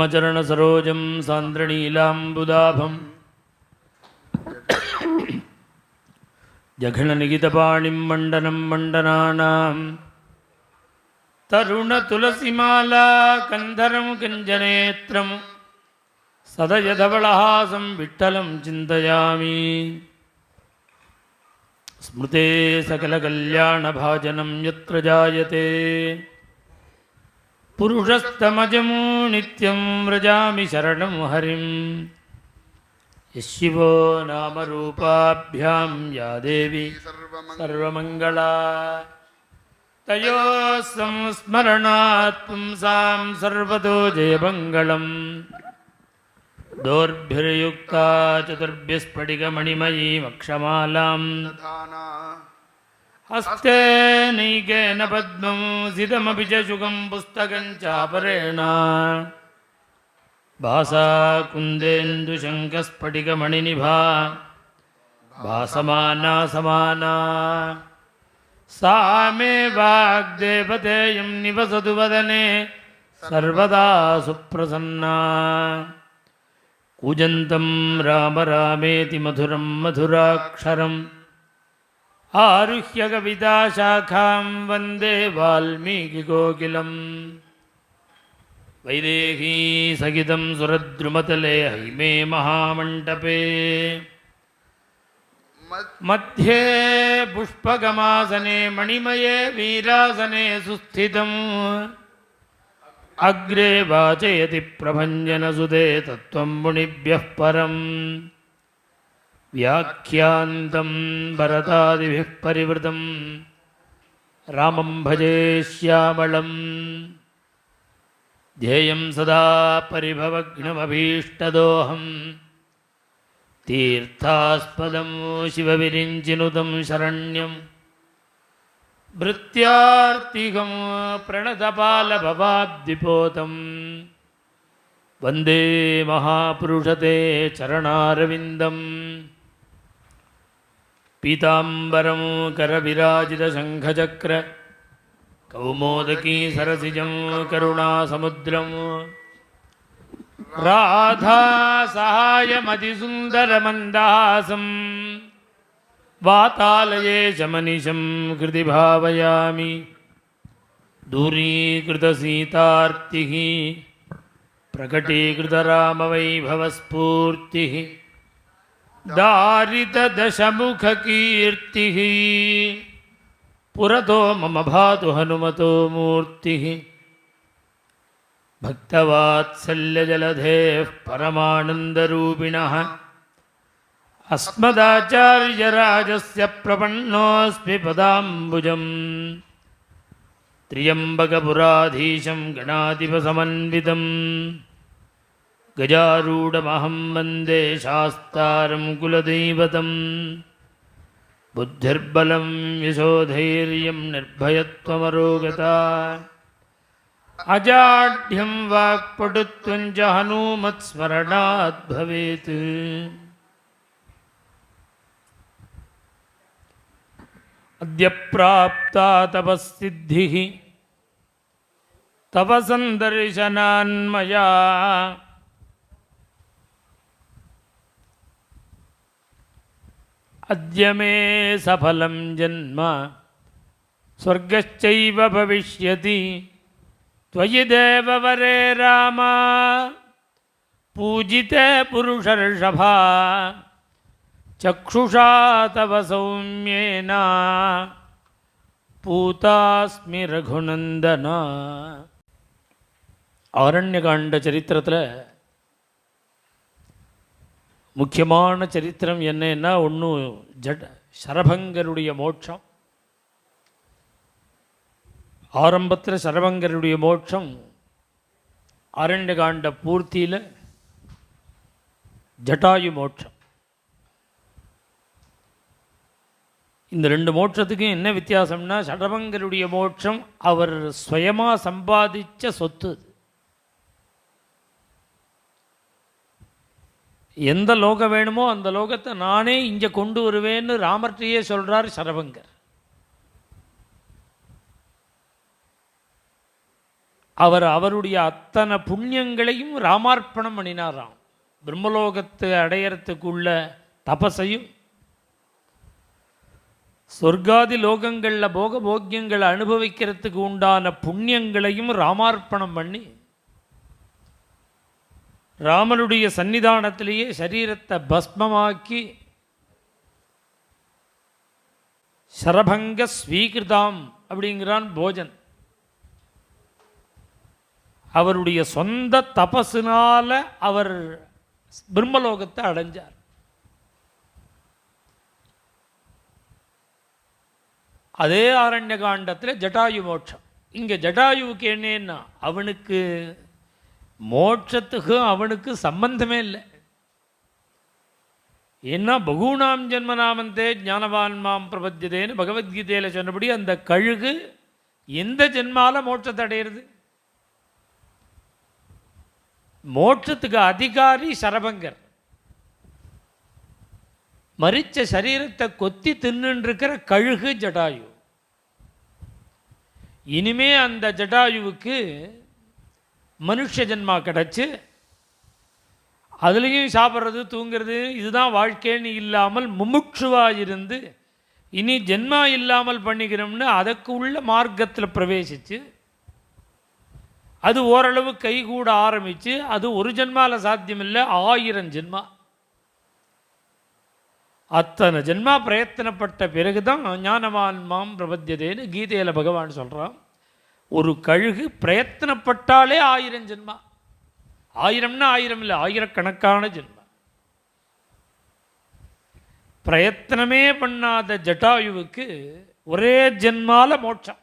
പത്മചരണസരോജം സാന്ദ്രണീലാംബുദാഭം. ജഘണനികിതപാണിം മണ്ഡനം മണ്ഡനാനാം തരുണതുലസിമാലാ കന്ധരം കിഞ്ചനേത്രം. സദയധവളഹാസം വിട്ടലം ചിന്തയാമി. സ്മൃതേ സകലകല്യാണഭാജനം യത്ര ജായത്തെ पुरुषस्तमजमो नित्यं व्रजामि शरणं हरिं यशिवो नामरूपाभ्यां या देवी सर्वमङ्गला तयोः संस्मरणात् पुंसां सर्वतो जयमङ्गलम् दोर्भिर्युक्ता चतुर्भ्यस्फटिकमणिमयीमक्षमालां हस्ते नैकेन पद्मं सिदमपि च शुकं पुस्तकं चापरेण। भासा कुन्देन्दुशङ्खस्फटिकमणिनिभा भासमाना समाना। सा मे वाग्देवतेयं निवसतु वदने सर्वदा सुप्रसन्ना। कूजन्तं राम रामेति मधुरं मधुराक्षरम् आरुह्य कविताशाखां वन्दे वाल्मीकिकोकिलम् वैदेही सहितं सुरद्रुमतले हैमे महामण्डपे मध्ये पुष्पगमासने मणिमये वीरासने सुस्थितम् अग्रे वाचयति प्रभञ्जनसुदे तत्त्वं मुनिभ्यः परम् व्याख्यान्तं भरतादिभिः परिवृतं रामं भजे श्यामळम् ध्येयं सदा परिभवग्नमभीष्टदोहं तीर्थास्पदं शिवविरिञ्चिनुतं शरण्यं भृत्यार्तिकं प्रणतपालभवाब्दिपोतं वन्दे महापुरुषते चरणारविन्दम् पीताम्बरं करविराजितशङ्खचक्र कौमोदकी सरसिजं करुणासमुद्रम् राधा सहायमतिसुन्दरमन्दहासं वातालये शमनिशं कृति भावयामि दूरीकृतसीतार्तिः प्रकटीकृतरामवैभवस्फूर्तिः दारितदशमुखकीर्तिः पुरतो मम भातु हनुमतो मूर्तिः। भक्तवात्सल्यजलधेः परमानन्दरूपिणः। अस्मदाचार्यराजस्य प्रपन्नोऽस्मि पदाम्बुजम्। त्र्यम्बकपुराधीशं गणाधिपसमन्वितम्। गजारूढमहं वन्दे शास्तारं कुलदैवतं बुद्धिर्बलं यशोधैर्यं निर्भयत्वमरोगता अजाढ्यं वाक्पटुत्वं च हनूमत्स्मरणात् भवेत् अद्य प्राप्ता तपःसिद्धिः तव सन्दर्शनान्मया अद्य मे सफल जन्म। स्वर्ग भविष्य त्वयि देववरे राम। पूजिते पुरुषर्षभा। चक्षुषा तव सौम्येना। पूतास्मि रघुनन्दन। औरण्यकाण्डचरित्रत्र முக்கியமான சரித்திரம் என்னன்னா ஒன்று ஜட் சரபங்கருடைய மோட்சம். ஆரம்பத்தில் சரபங்கருடைய மோட்சம் ஆரண்யகாண்ட பூர்த்தியில் ஜட்டாயு மோட்சம். இந்த ரெண்டு மோட்சத்துக்கும் என்ன வித்தியாசம்னா சடபங்கருடைய மோட்சம் அவர் சுயமாக சம்பாதிச்ச சொத்து எந்த லோகம் வேணுமோ அந்த லோகத்தை நானே இங்கே கொண்டு வருவேன்னு ராமர்கிட்டயே சொல்கிறார் சரபங்கர் அவர் அவருடைய அத்தனை புண்ணியங்களையும் ராமார்ப்பணம் பண்ணினாராம். பிரம்மலோகத்தை அடையறதுக்குள்ள தபசையும் சொர்க்காதி லோகங்களில் போக போக்கியங்களை அனுபவிக்கிறதுக்கு உண்டான புண்ணியங்களையும் ராமார்ப்பணம் பண்ணி ராமனுடைய சன்னிதானத்திலேயே சரீரத்தை பஸ்மமாக்கி சரபங்க ஸ்வீகிருதாம் அப்படிங்கிறான் போஜன். அவருடைய சொந்த தபஸினால அவர் பிரம்மலோகத்தை அடைஞ்சார். அதே ஆரண்ய காண்டத்தில் ஜட்டாயு மோட்சம். இங்கே ஜட்டாயுவுக்கு என்னன்னா அவனுக்கு மோட்சத்துக்கும் அவனுக்கு சம்பந்தமே இல்லை. ஏன்னா பகுனாம் ஜென்மநாமந்தே ஞானவான் மாம் பிரபத்தியதேன்னு பகவத்கீதையில் சொன்னபடி அந்த கழுகு எந்த ஜென்மால மோட்சத்தை அடையிறது? மோட்சத்துக்கு அதிகாரி சரபங்கர். மரிச்ச சரீரத்தை கொத்தி தின்னுருக்கிற கழுகு ஜடாயு. இனிமே அந்த ஜடாயுவுக்கு மனுஷ ஜென்மா கிடச்சி அதுலேயும் சாப்பிட்றது தூங்குறது இதுதான் வாழ்க்கைன்னு இல்லாமல் முமுட்சுவாக இருந்து இனி ஜென்மா இல்லாமல் பண்ணிக்கிறோம்னு அதற்கு உள்ள மார்க்கத்தில் பிரவேசித்து அது ஓரளவு கைகூட ஆரம்பித்து அது ஒரு ஜென்மாவில் சாத்தியமில்லை ஆயிரம் ஜென்மா. அத்தனை ஜென்மா பிரயத்தனப்பட்ட பிறகு தான் ஞானவான் மாம் பிரபத்தியதேன்னு கீதையில் பகவான் சொல்கிறான் ஒரு கழுகு பிரயத்தனப்பட்டாலே ஆயிரம் ஜென்மா. ஆயிரம்னா ஆயிரம் இல்லை ஆயிரக்கணக்கான ஜென்மா. பிரயத்தனமே பண்ணாத ஜட்டாயுவுக்கு ஒரே ஜென்மால மோட்சம்.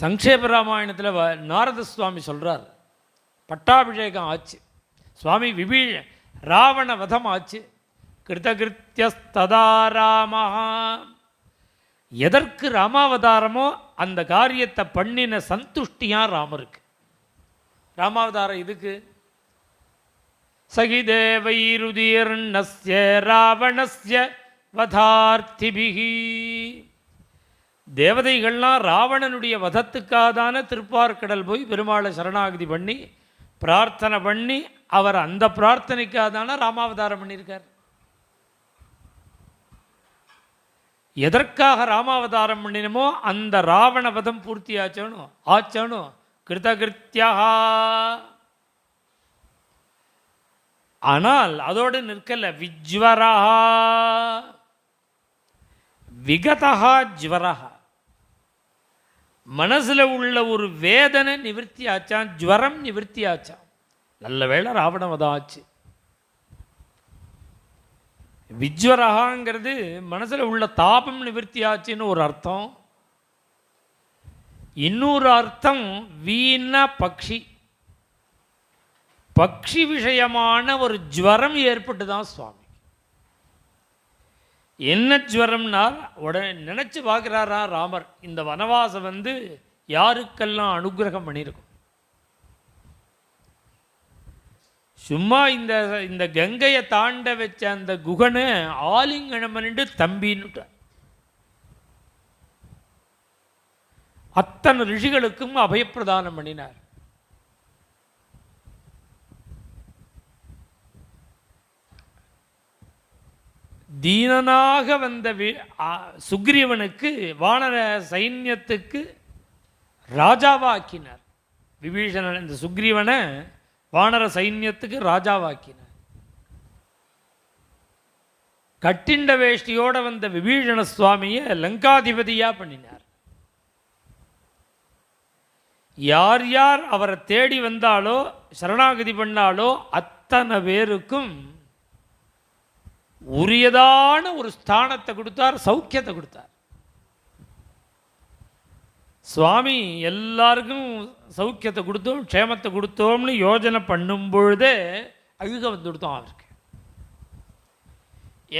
சங்கேப ராமாயணத்தில் வ- நாரத சுவாமி சொல்கிறார் பட்டாபிஷேகம் ஆச்சு. சுவாமி விபீ ராவண வதம் ஆச்சு. கிருதகிருத்தியஸ்ததா ராமஹா எதற்கு ராமாவதாரமோ அந்த காரியத்தை பண்ணின சந்துஷ்டியாக ராமருக்கு. ராமாவதாரம் இதுக்கு சகிதேவைருதீர்ணஸ்ய ராவணஸ்ய வதார்த்திபிகி தேவதைகள்லாம் ராவணனுடைய வதத்துக்காதான திருப்பார்க்கடல் போய் பெருமாளை சரணாகதி பண்ணி பிரார்த்தனை பண்ணி அவர் அந்த பிரார்த்தனைக்காதான ராமாவதாரம் பண்ணியிருக்கார். எதற்காக ராமாவதாரம் பண்ணினமோ அந்த ராவண வதம் பூர்த்தி ஆச்சனும் ஆச்சனும் கிருதகிருத்தியா ஆனால் அதோடு நிற்கல விஜ்வரா விகதா ஜுவரா மனசுல உள்ள ஒரு வேதனை நிவர்த்தி ஆச்சான் ஜுவரம் நிவர்த்தி ஆச்சான் நல்ல வேளை ராவணவதம் ஆச்சு. விஜ்வரகாங்கிறது மனசில் உள்ள தாபம் நிவர்த்தி ஆச்சுன்னு ஒரு அர்த்தம். இன்னொரு அர்த்தம் வீண பக்ஷி. பக்ஷி விஷயமான ஒரு ஜுவரம் ஏற்பட்டு தான் சுவாமி. என்ன ஜுவரம்னா உடனே நினச்சி பார்க்குறாரா ராமர் இந்த வனவாசம் வந்து யாருக்கெல்லாம் அனுகிரகம் பண்ணியிருக்கும்? சும்மா இந்த இந்த கங்கையை தாண்ட வச்ச அந்த குகனை ஆலிங்கனம் பண்ணிட்டு தம்பின்னுட்டார் அத்தனை ரிஷிகளுக்கும் அபயப்பிரதானம் பண்ணினார். தீனனாக வந்த வி- சுக்ரீவனுக்கு வானர சைன்யத்துக்கு ராஜாவாக்கினார். விபீஷணன் இந்த சுக்ரீவனை வானர சைன்யத்துக்கு ராஜாவாக்கினார் கட்டிண்ட வேஷ்டியோட வந்த விபீஷண சுவாமியை லங்காதிபதியா பண்ணினார். யார் யார் அவரை தேடி வந்தாலோ சரணாகதி பண்ணாலோ அத்தனை பேருக்கும் உரியதான ஒரு ஸ்தானத்தை கொடுத்தார் சௌக்கியத்தை கொடுத்தார். சுவாமி எல்லாருக்கும் சௌக்கியத்தை கொடுத்தோம் க்ஷேமத்தை கொடுத்தோம்னு யோஜனை பண்ணும் பொழுதே அழுக வந்து கொடுத்தோம் அவருக்கு.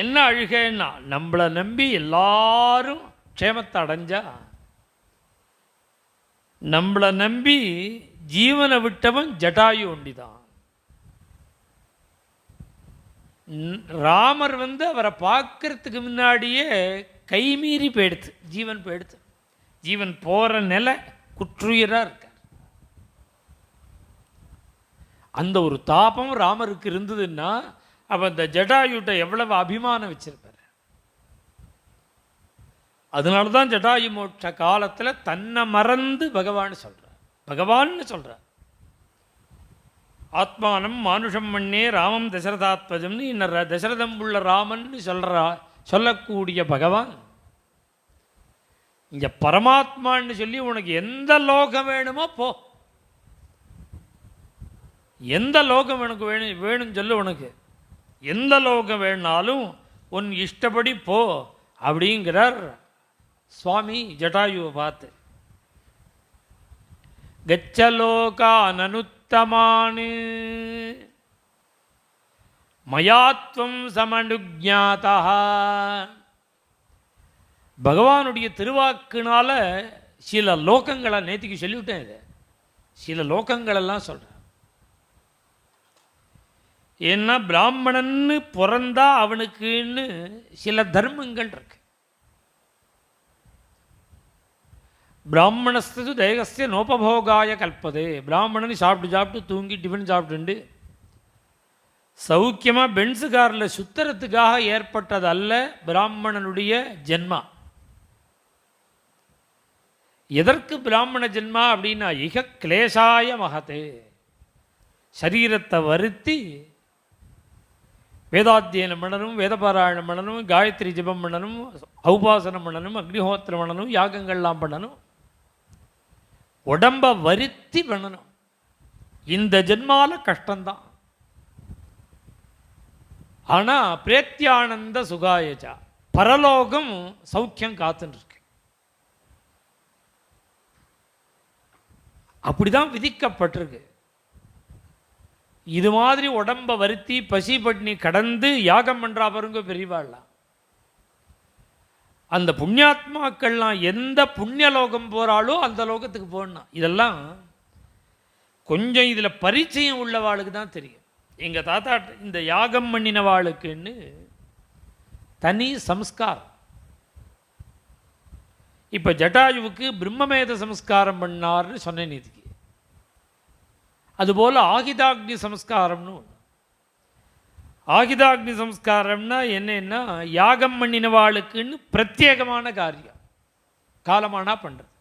என்ன அழுகைன்னா நம்மளை நம்பி எல்லாரும் க்ஷேமத்தை அடைஞ்சா நம்மளை நம்பி ஜீவனை விட்டவன் ஜட்டாயு ஒண்டிதான். ராமர் வந்து அவரை பார்க்கறதுக்கு முன்னாடியே கைமீறி போயிடுத்து ஜீவன் போயிடுத்து. ஜீவன் போகிற நிலை குற்றுயிராக இருக்கார் அந்த ஒரு தாபம் ராமருக்கு இருந்ததுன்னா அப்போ அந்த ஜடாயுட்ட எவ்வளவு அபிமானம் வச்சிருப்பார்? அதனால தான் ஜடாயு மோட்ச காலத்தில் தன்னை மறந்து பகவான் சொல்கிறார் பகவான்னு சொல்கிறார் ஆத்மானம் மானுஷம் மண்ணே ராமம் தசரதாத்வஜம்னு இன்ன தசரதம் உள்ள ராமன்னு சொல்கிறா சொல்லக்கூடிய பகவான். இங்கே பரமாத்மான்னு சொல்லி உனக்கு எந்த லோகம் வேணுமோ போ. எந்த லோகம் எனக்கு வேணும் வேணும்னு சொல்லு உனக்கு. எந்த லோகம் வேணாலும் உன் இஷ்டப்படி போ அப்படிங்கிறார் சுவாமி ஜட்டாயுவை பார்த்து. கச்சலோகானனுத்தமானு மயாத்வம் சமனுஜாதா பகவானுடைய திருவாக்குனால சில லோகங்களை நேற்றுக்கு சொல்லிவிட்டேன் இது. சில லோகங்களெல்லாம் சொல்கிறேன் ஏன்னா பிராமணன்னு பிறந்தா அவனுக்குன்னு சில தர்மங்கள் இருக்கு. பிராமணஸ்து தேகஸ்ய நோபபோகாய கல்பது. பிராமணன் சாப்பிட்டு சாப்பிட்டு தூங்கி டிஃபன் சாப்பிட்டுண்டு. சௌக்கியமாக பென்ஸு காரில் சுத்தறதுக்காக ஏற்பட்டது அல்ல பிராமணனுடைய ஜென்மா. எதற்கு பிராமண ஜென்மா அப்படின்னா இக கிளேசாய மகத்தே சரீரத்தை வருத்தி வேதாத்தியனம் பண்ணணும் வேதபாராயணம் பண்ணணும் காயத்ரி ஜபம் பண்ணணும் ஔபாசனம் பண்ணணும் அக்னிஹோத்திரம் பண்ணணும் யாகங்கள்லாம் பண்ணணும். உடம்ப வருத்தி பண்ணணும். இந்த ஜென்மால கஷ்டம்தான். ஆனால் பிரேத்தியானந்த சுகாயஜா பரலோகம் சௌக்கியம் காத்துன்னு அப்படி அப்படிதான் விதிக்கப்பட்டிருக்கு. இது மாதிரி உடம்ப வருத்தி பசி பட்னி கடந்து யாகம் பண்ணுறா பாருங்க பெரியவாள்லாம். அந்த புண்ணியாத்மாக்கள்லாம் எந்த புண்ணிய லோகம் போகிறாளோ அந்த லோகத்துக்கு போகணும் இதெல்லாம் கொஞ்சம் இதில் பரிச்சயம் உள்ளவாளுக்கு தான் தெரியும். எங்கள் தாத்தா இந்த யாகம் பண்ணினவாளுக்குன்னு தனி சம்ஸ்காரம். இப்போ ஜட்டாயுவுக்கு பிரம்மமேத சம்ஸ்காரம் பண்ணார்னு சொன்னேன் இதுக்கு அதுபோல் ஆகிதாக்னி சம்ஸ்காரம்னு ஒன்று ஆகிதாக்னி சம்ஸ்காரம்னா என்னன்னா யாகம் பண்ணினவாளுக்குன்னு பிரத்யேகமான காரியம். காலமானா பண்ணுறது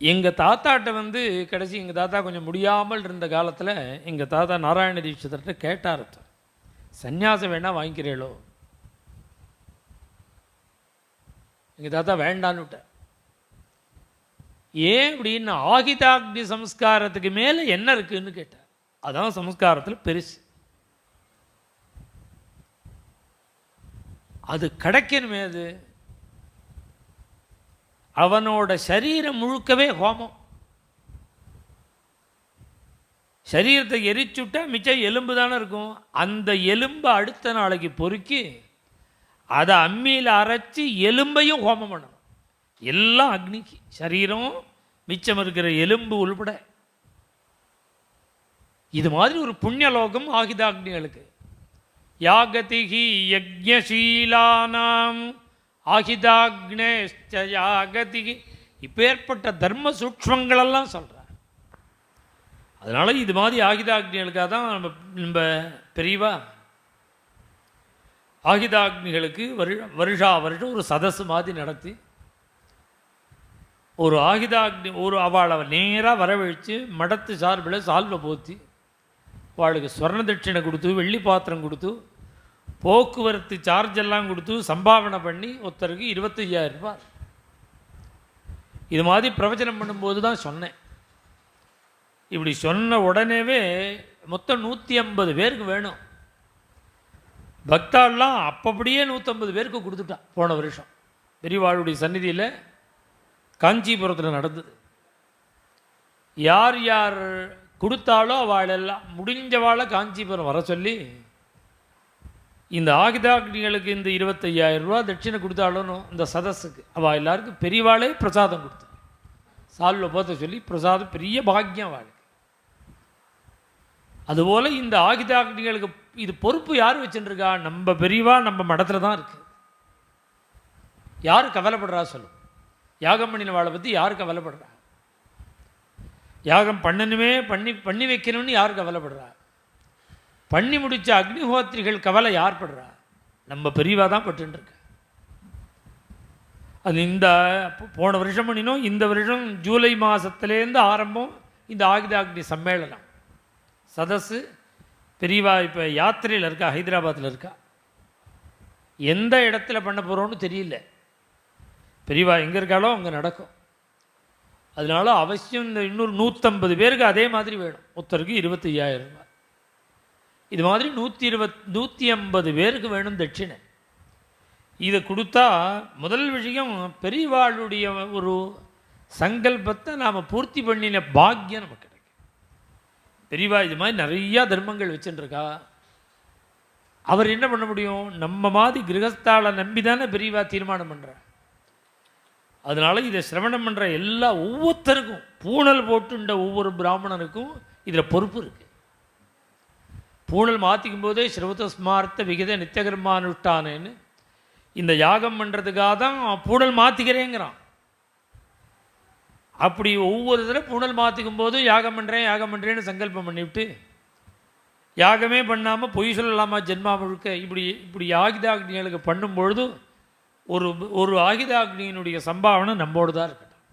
எங்கள் தாத்தாட்ட வந்து கடைசி எங்கள் தாத்தா கொஞ்சம் முடியாமல் இருந்த காலத்தில் எங்கள் தாத்தா நாராயண தீட்சிதர்கிட்ட கேட்டார் சன்னியாசம் சந்நியாசம் வேணா வாங்கிக்கிறீளோ? எங்கள் தாத்தா வேண்டான்னு விட்டார் ஏன் அப்படின்னு ஆகிதாக்னி சம்ஸ்காரத்துக்கு மேலே என்ன இருக்குன்னு கேட்டார் அதான் சம்ஸ்காரத்தில் பெருசு. அது கிடைக்கணுமே அது. அவனோட சரீரம் முழுக்கவே ஹோமம். சரீரத்தை எரிச்சுட்டா மிச்சம் எலும்பு தானே இருக்கும். அந்த எலும்பை அடுத்த நாளைக்கு பொறுக்கி அதை அம்மியில் அரைச்சி எலும்பையும் ஹோமம் பண்ணணும். எல்லாம் அக்னிக்கு. சரீரம் மிச்சம் இருக்கிற எலும்பு உள்பட. இது மாதிரி ஒரு புண்ணியலோகம் ஆகிதாக்னிகளுக்கு யாகதிகி யஜ்ஞசீலானாம் ஆகிதாக்னேஷ்ட யாகதிகி இப்பேற்பட்ட தர்ம சூக்ஷ்மங்களெல்லாம் சொல்கிறார் அதனால் இது மாதிரி ஆகிதாக்னிகளுக்காக தான் நம்ம நம்ம பெரியவா ஆகிதாக்னிகளுக்கு வருஷ வருஷா வருஷம் ஒரு சதசு மாதிரி நடத்தி ஒரு ஆகிதாக்னி ஒரு அவளை நேராக வரவழித்து மடத்து சார்பில் சால்வை போத்தி அவளுக்கு ஸ்வர்ண தட்சிணை கொடுத்து வெள்ளி பாத்திரம் கொடுத்து போக்குவரத்து சார்ஜ் எல்லாம் கொடுத்து சம்பாவனை பண்ணி ஒருத்தருக்கு இருபத்தையாயிரம் ரூபாய். இது மாதிரி பிரவச்சனம் பண்ணும்போது தான் சொன்னேன். இப்படி சொன்ன உடனேவே மொத்தம் நூற்றி ஐம்பது பேருக்கு வேணும். பக்தாள்லாம் அப்பப்படியே நூற்றம்பது பேருக்கு கொடுத்துட்டான் போன வருஷம். பெரியவாளுடைய சந்நிதியில் காஞ்சிபுரத்தில் நடந்தது. யார் யார் கொடுத்தாலோ அவளெல்லாம் முடிஞ்சவாளை காஞ்சிபுரம் வர சொல்லி இந்த ஆகிதாக்னிகளுக்கு இந்த இருபத்தையாயிரம் ரூபா தட்சிணை கொடுத்தாலும் இந்த சதஸுக்கு அவள் எல்லாருக்கும் பெரியவாளே பிரசாதம் கொடுத்தா. சால்வை போத்த சொல்லி பிரசாதம் பெரிய பாக்கியம் அவளுக்கு. அதுபோல் இந்த ஆகிதாக்னிகளுக்கு இது பொறுப்பு யார் வச்சுருக்கா நம்ம பெரியவா நம்ம மடத்தில் தான் இருக்குது யார் கவலைப்படுறா சொல்லு. யாகம் பண்ணின வாழை பற்றி யார் கவலைப்படுறா? யாகம் பண்ணணுமே பண்ணி பண்ணி வைக்கணும்னு யார் கவலைப்படுறா? பண்ணி முடிச்ச அக்னிஹோத்திரிகள் கவலை யார் படுறா? நம்ம பெரியவா தான் பட்டுருக்கு அது இந்த போன வருஷம் பண்ணினோம் இந்த வருஷம் ஜூலை மாதத்துலேருந்து ஆரம்பம் இந்த ஆகிதாக்னி சம்மேளனம். சதஸு பெரியவா இப்போ யாத்திரையில் இருக்கா? ஹைதராபாத்தில் இருக்கா? எந்த இடத்துல பண்ண போகிறோன்னு தெரியல. பெரியவா எங்கே இருக்காளோ அங்கே நடக்கும். அதனால அவசியம் இந்த இன்னொரு நூற்றம்பது பேருக்கு அதே மாதிரி வேணும். ஒருத்தருக்கு இருபத்தையாயிரம் ரூபாய். இது மாதிரி நூற்றி இருபத் நூற்றி ஐம்பது பேருக்கு வேணும் தட்சிணை. இதை கொடுத்தா முதல் விஷயம் பெரியவாளுடைய ஒரு சங்கல்பத்தை நாம் பூர்த்தி பண்ணின பாக்கியம் நமக்கு. பெரியவா இது மாதிரி நிறையா தர்மங்கள் வச்சுட்டுருக்கா அவர் என்ன பண்ண முடியும்? நம்ம மாதிரி கிரகஸ்தாலை நம்பி தானே பெரியவா தீர்மானம் பண்ணுறார் அதனால இதை சிரவணம் பண்ணுற எல்லா ஒவ்வொருத்தருக்கும் பூணல் போட்டுண்ட ஒவ்வொரு பிராமணனுக்கும் இதில் பொறுப்பு இருக்குது பூணல் மாற்றிக்கும் போதே ஸ்ரவத ஸ்மார்த்த விகித நித்தியகர்மானுஷ்டானேன்னு இந்த யாகம் பண்ணுறதுக்காக தான் பூணல் மாற்றிக்கிறேங்கிறான் அப்படி ஒவ்வொரு தடவை புனல் மாற்றிக்கும் போதும் யாகம் பண்ணுறேன் யாகம் பண்ணுறேன்னு சங்கல்பம் பண்ணிவிட்டு யாகமே பண்ணாமல் பொய் சொல்லலாமா ஜென்மா முழுக்க? இப்படி இப்படி ஆகிதாக்னிகளுக்கு பண்ணும்பொழுது ஒரு ஒரு ஆகிதாக்னியினுடைய சம்பாவனை நம்மோடு தான் இருக்கட்டும்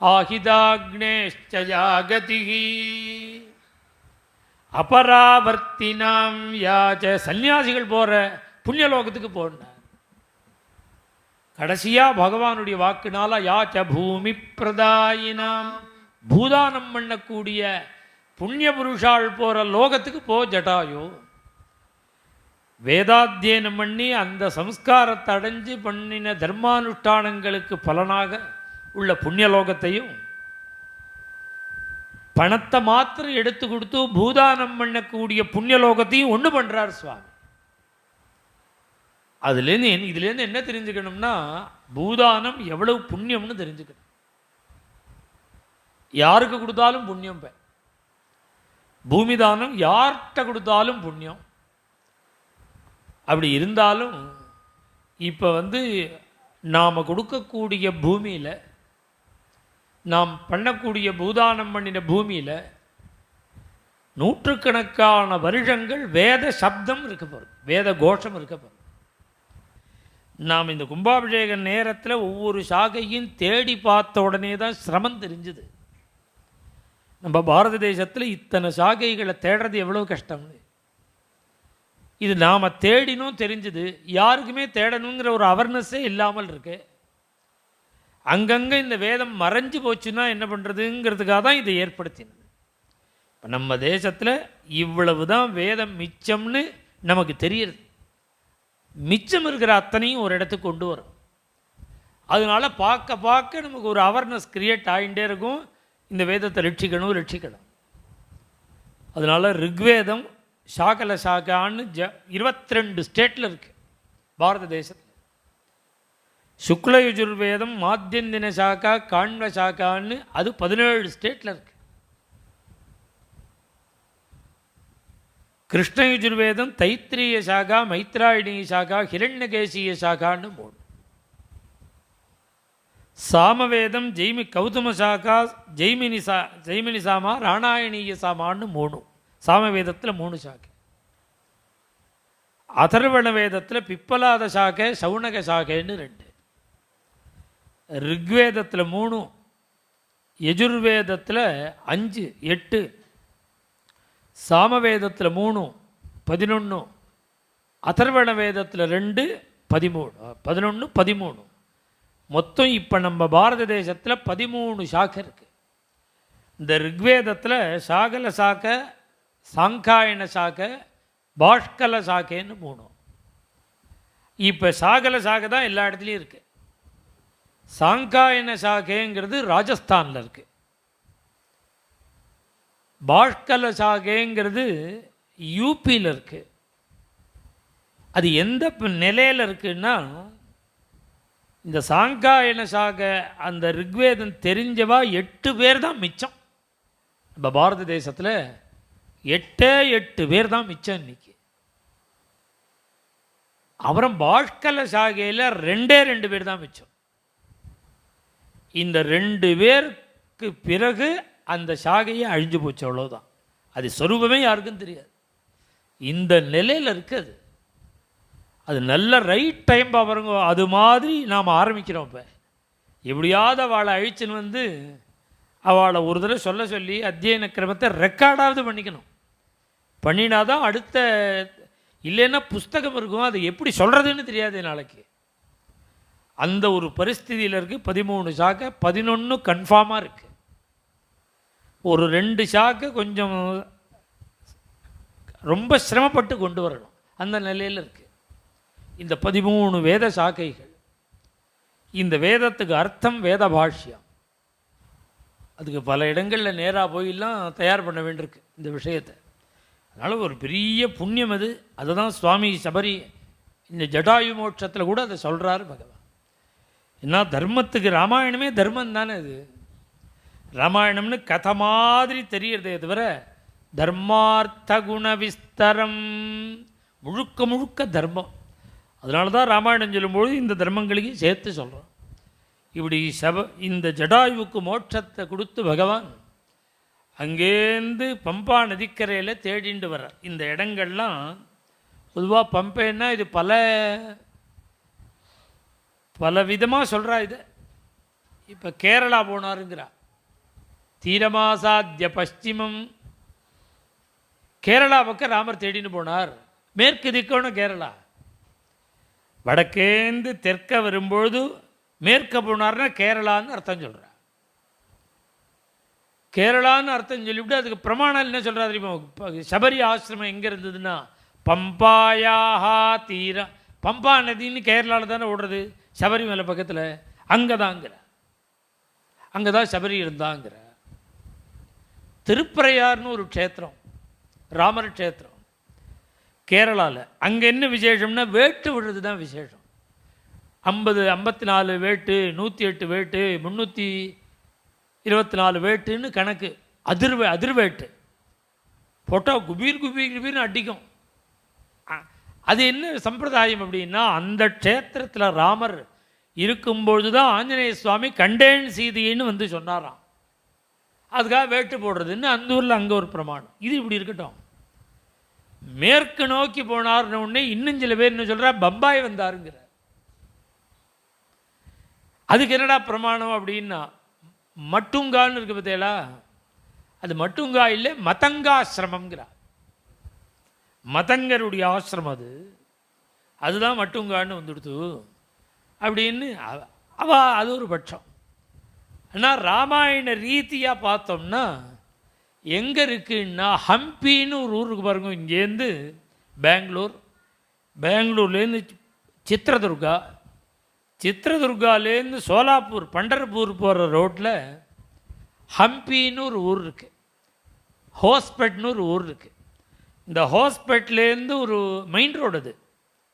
ஆகிதாக்னேஷ்டயாகதிகி அபராவர்த்தினாம் யாச்ச சன்னியாசிகள் போகிற புண்ணியலோகத்துக்கு போனார். கடைசியாக பகவானுடைய வாக்குனால யாச்ச பூமி பிரதாயினாம். பூதானம் பண்ணக்கூடிய புண்ணிய புருஷாள் போகிற லோகத்துக்கு போ ஜட்டாயோ. வேதாத்தியனம் பண்ணி அந்த சம்ஸ்காரத்தை அடைஞ்சு பண்ணின தர்மானுஷ்டானங்களுக்கு பலனாக உள்ள புண்ணியலோகத்தையும் பணத்தை மாத்திரம் எடுத்து கொடுத்து பூதானம் பண்ணக்கூடிய புண்ணியலோகத்தையும் ஒன்று பண்ணுறார் சுவாமி. அதுலேருந்து என் இதுலேருந்து என்ன தெரிஞ்சுக்கணும்னா பூதானம் எவ்வளவு புண்ணியம்னு தெரிஞ்சுக்கணும். யாருக்கு கொடுத்தாலும் புண்ணியம் பே. பூமி தானம் யார்கிட்ட கொடுத்தாலும் புண்ணியம். அப்படி இருந்தாலும் இப்போ வந்து நாம் கொடுக்கக்கூடிய பூமியில் நாம் பண்ணக்கூடிய பூதானம் பண்ணின பூமியில் நூற்றுக்கணக்கான வருஷங்கள் வேத சப்தம் இருக்க போகிறது வேத கோஷம் இருக்க போகிறது நாம் இந்த கும்பாபிஷேக நேரத்தில் ஒவ்வொரு சாகையும் தேடி பார்த்த உடனே தான் சிரமம் தெரிஞ்சுது. நம்ம பாரத தேசத்தில் இத்தனை சாகைகளை தேடுறது எவ்வளோ கஷ்டம்னு. இது நாம் தேடினும் தெரிஞ்சுது யாருக்குமே தேடணுங்கிற ஒரு அவர்னஸ்ஸே இல்லாமல் இருக்கு. அங்கங்கே இந்த வேதம் மறைஞ்சு போச்சுன்னா என்ன பண்ணுறதுங்கிறதுக்காக தான் இதை ஏற்படுத்தினது. இப்போ நம்ம தேசத்தில் இவ்வளவு தான் வேதம் மிச்சம்னு நமக்கு தெரியுது. மிச்சம் இருக்கிற அத்தனையும் ஒரு இடத்துக்கு கொண்டு வரும். அதனால பார்க்க பார்க்க நமக்கு ஒரு அவேர்னஸ் க்ரியேட் ஆகிட்டே இருக்கும். இந்த வேதத்தை ரட்சிக்கணும் ரட்சிக்கணும். அதனால ரிக்வேதம் சாகல சாகான்னு ஜ இருபத்தி ரெண்டு ஸ்டேட்டில் இருக்குது பாரத தேசத்தில். சுக்லயுஜுர்வேதம் மாத்தியந்தின சாக்கா காண்வ சாக்கான்னு அது பதினேழு ஸ்டேட்டில் இருக்குது கிருஷ்ணயுஜுர்வேதம் தைத்திரிய சாகா மைத்ராயணி சாகா ஹிரண்யகேசிய சாகான்னு மூணு. சாமவேதம் ஜெய்மி கௌதம சாகா ஜெய்மினி சா ஜெய்மினி சாமா ராணாயணீய சாமான்னு மூணு. சாமவேதத்தில் மூணு சாக்கை அதர்வண வேதத்தில் பிப்பலாத சாக்கை சவுனக சாக்கைன்னு ரெண்டு. ரிக்வேதத்தில் மூணு யஜுர்வேதத்தில் அஞ்சு எட்டு சாமவேதத்தில் மூணு பதினொன்று அதர்வண வேதத்தில் ரெண்டு பதிமூணு. பதினொன்று பதிமூணு. மொத்தம் இப்போ நம்ம பாரத தேசத்தில் பதிமூணு சாக்கை இருக்குது இந்த ரிக்வேதத்தில் சாகல சாக்கை சாங்காயன சாக்கை பாஷ்கல சாக்கைன்னு மூணு. இப்போ சாகல சாக்கை தான் எல்லா இடத்துலையும் இருக்குது சாங்காயன சாக்கைங்கிறது ராஜஸ்தானில் இருக்குது பாஷ்கல சாகைங்கிறது யூபியில் இருக்குது அது எந்த நிலையில் நிலையில இருக்குன்னா இந்த சாங்காயன சாக அந்த ரிக்வேதம் தெரிஞ்சவா எட்டு பேர் தான் மிச்சம். நம்ம பாரத தேசத்தில் எட்டே எட்டு பேர் தான் மிச்சம் இன்னைக்கு. அப்புறம் பாஷ்கல சாகையில் ரெண்டே ரெண்டு பேர் தான் மிச்சம். இந்த ரெண்டு பேருக்கு பிறகு அந்த சாகையே அழிஞ்சு போச்சு அவ்வளோதான் அது சொரூபமே யாருக்கும் தெரியாது. இந்த நிலையில் இருக்குது. அது நல்ல ரைட் டைம் பாருங்க அது மாதிரி நாம் ஆரம்பிக்கிறோம் இப்போ. எப்படியாவது அவளை அழிச்சுன்னு வந்து அவளை ஒரு தடவை சொல்ல சொல்லி அத்தியன கிரமத்தை ரெக்கார்டாவது பண்ணிக்கணும். பண்ணினாதான் அடுத்த இல்லைன்னா புஸ்தகம் இருக்கும் அது எப்படி சொல்கிறதுன்னு தெரியாது நாளைக்கு. அந்த ஒரு பரிஸ்திதியில் இருக்குது பதிமூணு சாக்கை பதினொன்று கன்ஃபார்மாக இருக்குது ஒரு ரெண்டு சாக்கை கொஞ்சம் ரொம்ப சிரமப்பட்டு கொண்டு வரணும். அந்த நிலையில் இருக்குது இந்த பதிமூணு வேத சாக்கைகள். இந்த வேதத்துக்கு அர்த்தம் வேத பாஷ்யம். அதுக்கு பல இடங்களில் நேராக போயெல்லாம் தயார் பண்ண வேண்டியிருக்கு இந்த விஷயத்தை. அதனால் ஒரு பெரிய புண்ணியம் அது. அதை தான் சுவாமி சபரி இந்த ஜடாயு மோட்சத்தில் கூட அதை சொல்கிறார் பகவான். ஏன்னா தர்மத்துக்கு ராமாயணமே தர்மம் தானே அது. ராமாயணம்னு கதை மாதிரி தெரியறதே தவிர தர்மார்த்த குண விஸ்தரம் முழுக்க முழுக்க தர்மம். அதனால தான் ராமாயணம் சொல்லும்பொழுது இந்த தர்மங்களையும் சேர்த்து சொல்கிறோம் இப்படி சப இந்த ஜடாயுவுக்கு மோட்சத்தை கொடுத்து பகவான் அங்கேருந்து பம்பா நதிக்கரையில் தேடிண்டு வர்றார். இந்த இடங்கள்லாம் பொதுவாக பம்பைன்னா இது பல பல விதமாக சொல்கிறா இது. இப்போ கேரளா போனாருங்கிறா. தீரமாசாத்திய பশ্চিமம் கேரளா பக்கம் ராமர் தேடின்னு போனார். மேற்கு திக்கணும் கேரளா. வடக்கேந்து தெற்க வரும்பொழுது மேற்க போனார்னா கேரளான்னு அர்த்தம் சொல்கிறார் கேரளான்னு அர்த்தம் சொல்லிவிட்டு அதுக்கு பிரமாணம் என்ன சொல்கிறா தெரியுமா? சபரி ஆசிரமம் எங்கே இருந்ததுன்னா பம்பாயாஹா தீர பம்பா நதின்னு கேரளாவில் தானே ஓடுறது சபரிமலை பக்கத்தில்? அங்கே தாங்கிற அங்கே தான் சபரி இருந்தாங்கிற. திருப்பரையார்னு ஒரு க்ஷேத்திரம் ராமர் க்ஷேத்திரம் கேரளாவில் அங்கே என்ன விசேஷம்னா வேட்டு விடுறது தான் விசேஷம். ஐம்பது ஐம்பத்தி நாலு வேட்டு நூற்றி எட்டு வேட்டு முந்நூற்றி இருபத்தி நாலு வேட்டுன்னு கணக்கு. அதிர்வே அதிர்வேட்டு. ஃபோட்டோ குபீர் குபீர் குபீர்னு அடிக்கும். அது என்ன சம்பிரதாயம் அப்படின்னா அந்த க்ஷேத்திரத்தில் ராமர் இருக்கும்பொழுது தான் ஆஞ்சநேய சுவாமி கண்டேன் சீதைன்னு வந்து சொன்னாராம். அதுக்காக வேட்டு போடுறதுன்னு அந்த ஊரில் அங்கே ஒரு பிரமாணம். இது இப்படி இருக்கட்டும். மேற்கு நோக்கி போனார்னு உடனே இன்னும் சில பேர் என்ன சொல்கிறா பம்பாய் வந்தாருங்கிற அதுக்கு என்னடா பிரமாணம் அப்படின்னா மட்டுங்கான்னு இருக்கு பார்த்தீங்களா? அது மட்டுங்கா இல்லை மதங்காசிரமங்கிறா மதங்கருடைய ஆசிரமம் அது. அதுதான் மட்டுங்கான்னு வந்துடுத்து. அப்படின்னு அவ- அவ அது ஒரு பட்சம். ஆனால் ராமாயண ரீதியாக பார்த்தோம்னா எங்கே இருக்குன்னா ஹம்பின்னு ஒரு ஊருக்கு பாருங்க இங்கேருந்து பெங்களூர் பெங்களூர்லேருந்து சித்ரதுர்கா சித்ரதுர்காலேருந்து சோலாப்பூர் பண்டர்பூர் போகிற ரோட்டில் ஹம்பின்னு ஒரு ஊர் இருக்குது ஹோஸ்பெட்னு ஒரு ஊர் இருக்குது இந்த ஹோஸ்பெட்லேருந்து ஒரு மெயின் ரோடு அது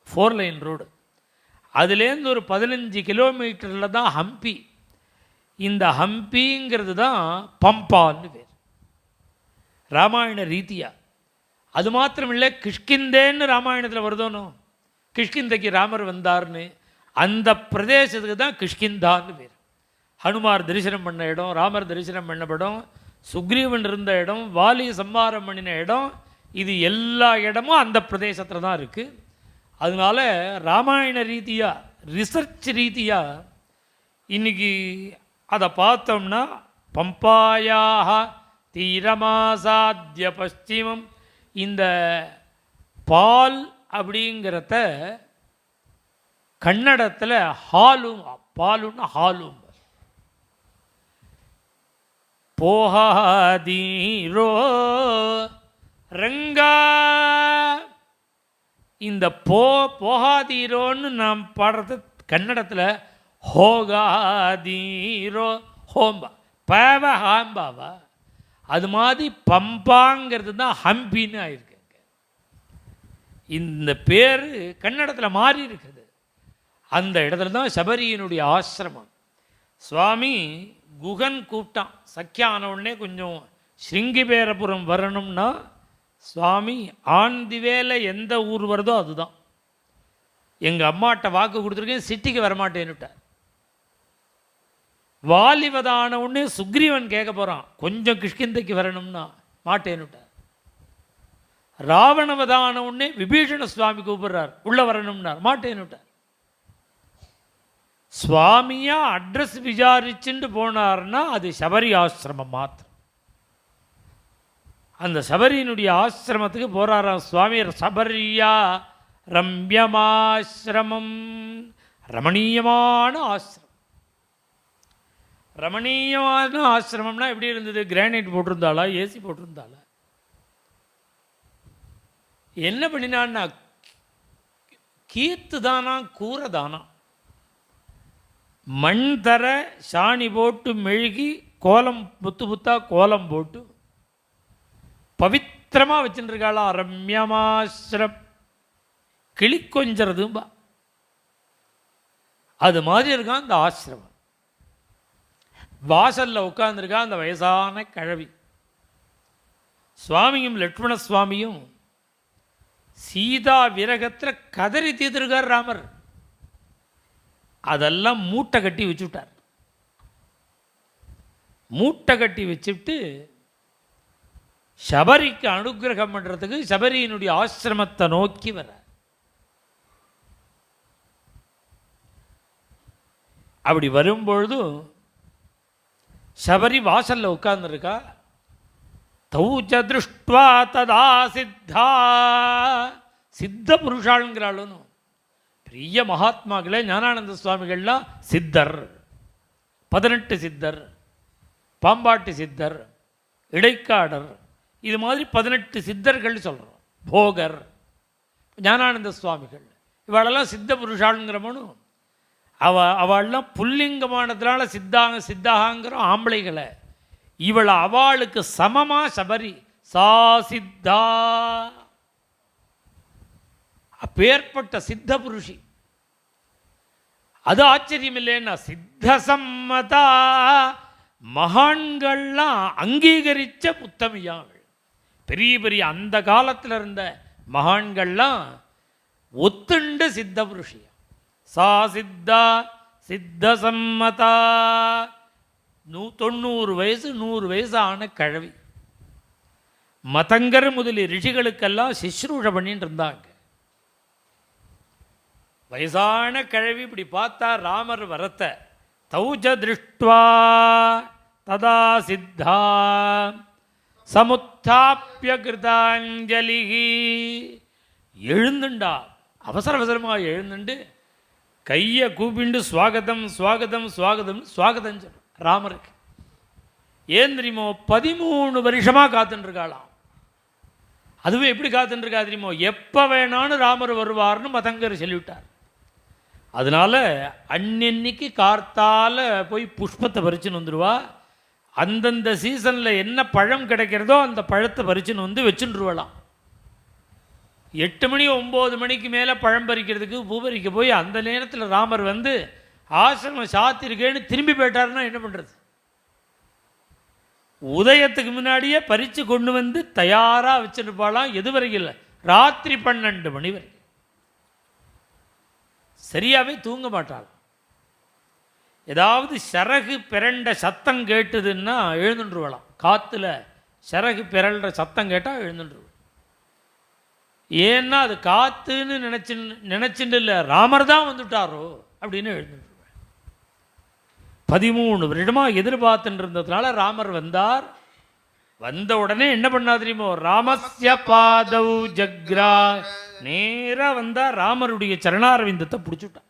ஃபோர் லைன் ரோடு. அதுலேருந்து ஒரு பதினஞ்சு கிலோமீட்டரில் தான் ஹம்பி. இந்த ஹம்பிங்கிறது தான் பம்பான்னு பேர். ராமாயண ரீதியா. அது மாத்திரமில்லை கிஷ்கிந்தேன்னு ராமாயணத்தில் வருதோனோ? கிஷ்கிந்தைக்கு ராமர் வந்தார்னு அந்த பிரதேசத்துக்கு தான் கிஷ்கிந்தான்னு பேர். ஹனுமார் தரிசனம் பண்ண இடம் ராமர் தரிசனம் பண்ண இடம் சுக்ரீவன் இருந்த இடம் வாலி சம்மாரம் பண்ணின இடம் இது எல்லா இடமும் அந்த பிரதேசத்தில் தான் இருக்குது அதனால ராமாயண ரீதியாக ரிசர்ச் ரீதியாக இன்றைக்கி அதை பார்த்தோம்னா பம்பாயாக தீரமாசாத்திய பশ্চিமம் இந்த பால் அப்படிங்கிறத கன்னடத்தில் ஹாலும் பாலுன்னு ஹாலும். போகாதீரோ ரங்கா. இந்த போ போகாதீரோன்னு நாம் பாடுறது கன்னடத்தில் ஹோகாதீரோ ஹோம்பா. பேவ ஹாம்பாவா? அது மாதிரி பம்பாங்கிறது தான் ஹம்பின்னு ஆயிருக்கு இந்த பேர் கன்னடத்தில் மாறி இருக்குது. அந்த இடத்துல தான் சபரியினுடைய ஆசிரமம். சுவாமி குகன் கூப்பிட்டான். சக்கியான உடனே கொஞ்சம் ஸ்ருங்கிபேரபுரம் வரணும்னா சுவாமி ஆன் எந்த ஊர் வருதோ அதுதான். எங்கள் அம்மாட்ட வாக்கு கொடுத்துருக்கேன் சிட்டிக்கு வரமாட்டேன்னுட்டார். வாலிவதான உடனே சுக்ரீவன் கேட்க போகிறான் கொஞ்சம் கிஷ்கிந்தைக்கு வரணும்னா மாட்டேன்னுட்டார். ராவணவதான உடனே விபீஷண சுவாமி கூப்பிடுறார். உள்ளே வரணும்னார் மாட்டேன்னுட்டார். சுவாமியாக அட்ரஸ் விசாரிச்சுட்டு போனார்னா அது சபரி ஆசிரமம் மாத்திரம். அந்த சபரியினுடைய ஆசிரமத்துக்கு போகிறாராம் சுவாமி சபரியா ரம்யமாசிரமம் ரமணீயமான ஆசிரமம். ரமணீயமான ஆசிரமம்னா எப்படி இருந்தது? கிரானைட் போட்டிருந்தாளா? ஏசி போட்டிருந்தாளா? என்ன பண்ணினான்னா கீத்து தானா கூரை தானா? மண் தர சாணி போட்டு மெழுகி கோலம் புத்து புத்தா கோலம் போட்டு பவித்திரமாக வச்சுருக்காளா ரம்யமாசிரம். கிளி கொஞ்சறதும்பா அது மாதிரி இருக்கான் அந்த ஆசிரமம். வாசல்ல உட்காந்துருக்கா அந்த வயசான கிழவி. சுவாமியும் லட்சுமண சுவாமியும் சீதா விரகத்தில் கதறி தீர்த்திருக்கார் ராமர். அதெல்லாம் மூட்டை கட்டி வச்சுட்டார். மூட்டை கட்டி வச்சுட்டு சபரிக்கு அனுகிரகம் பண்ணுறதுக்கு சபரியினுடைய ஆசிரமத்தை நோக்கி வர அப்படி வரும்பொழுது சபரி வாசல்ல உட்கார்ந்துருக்கா தௌச்ச திருஷ்டுவா ததா சித்தா சித்த புருஷாளுங்கிறாளுன்னு பெரிய மகாத்மாக்களே ஞானானந்த சுவாமிகள்லாம் சித்தர் பதினெட்டு சித்தர் பாம்பாட்டு சித்தர் இடைக்காடர் இது மாதிரி பதினெட்டு சித்தர்கள் சொல்கிறோம் போகர் ஞானானந்த சுவாமிகள் இவாளெல்லாம் சித்த புருஷாளுங்கிறமனும் அவ அவள்லாம் புல்லிங்கமானதுனால சித்தாங்க சித்தாகங்கிறோம் ஆம்பளைகளை. இவளை அவளுக்கு சமமா சபரி. சா சித்தா. அப்பேற்பட்ட சித்த புருஷி. அது ஆச்சரியம் இல்லைன்னா சித்த சம்மதா. மகான்கள்லாம் அங்கீகரிச்ச புத்தமியாள். பெரிய பெரிய அந்த காலத்தில் இருந்த மகான்கள்லாம் ஒத்துண்டு சித்த புருஷி. சா சித்தா சித்த சம்மதா. நூ தொண்ணூறு வயசு நூறு வயசு ஆன கிழவி. மதங்கர் முதலி ரிஷிகளுக்கெல்லாம் சிஸ்ரூஷ பண்ணிட்டு இருந்தாங்க வயசான கிழவி இப்படி பார்த்தா ராமர் வரத்த தௌஜ திருஷ்டுவா ததா சித்தா. சமுத்தாப்பிய கிருதாஞ்சலி எழுந்துண்டா அவசர அவசரமாக எழுந்துண்டு கையை கூப்பிண்டு சுவாகதம் சுவாகதம் சுவாகதம் சுவாகதம் ராமருக்கு. ஏன் தெரியுமோ பதிமூணு வருஷமாக காத்துட்டுருக்காளாம் அதுவே அதுவும் எப்படி காத்துட்டுருக்கா தெரியுமோ எப்போ வேணாலும் ராமர் வருவார்னு மதங்கர் சொல்லிவிட்டார். அதனால அன்னன்னைக்கு கார்த்தால் போய் புஷ்பத்தை பறிச்சுன்னு வந்துடுவா அந்தந்த சீசனில் என்ன பழம் கிடைக்கிறதோ அந்த பழத்தை பறிச்சுன்னு வந்து வச்சுருவாளாம் எட்டு மணி ஒம்பது மணிக்கு மேலே பழம் பறிக்கிறதுக்கு பூபரிக்க போய் அந்த நேரத்தில் ராமர் வந்து ஆசிரமம் சாத்திருக்கேன்னு திரும்பி போயிட்டாருன்னா என்ன பண்ணுறது உதயத்துக்கு முன்னாடியே பறித்து கொண்டு வந்து தயாராக வச்சுருப்பாளாம் எது வரைக்கும் இல்லை ராத்திரி பன்னெண்டு மணி வரைக்கும் சரியாகவே தூங்க மாட்டாள். ஏதாவது சரகு பிறண்ட சத்தம் கேட்டுதுன்னா எழுந்துருவலாம் காற்றுல சரகு பிறல்ற சத்தம் கேட்டால் எழுந்துட்டுருவோம் ஏன்னா அது காத்துன்னு நினச்சி நினச்சிட்டு இல்லை ராமர் தான் வந்துட்டாரோ அப்படின்னு எழுந்துருவேன் பதிமூணு வருடமாக எதிர்பார்த்துட்டு இருந்ததுனால ராமர் வந்தார். வந்த உடனே என்ன பண்ணா தெரியுமோ ராமஸ்ய பாதவ் ஜக்ரா. நேராக வந்தால் ராமருடைய சரணாரவிந்தத்தை பிடிச்சுட்டான்.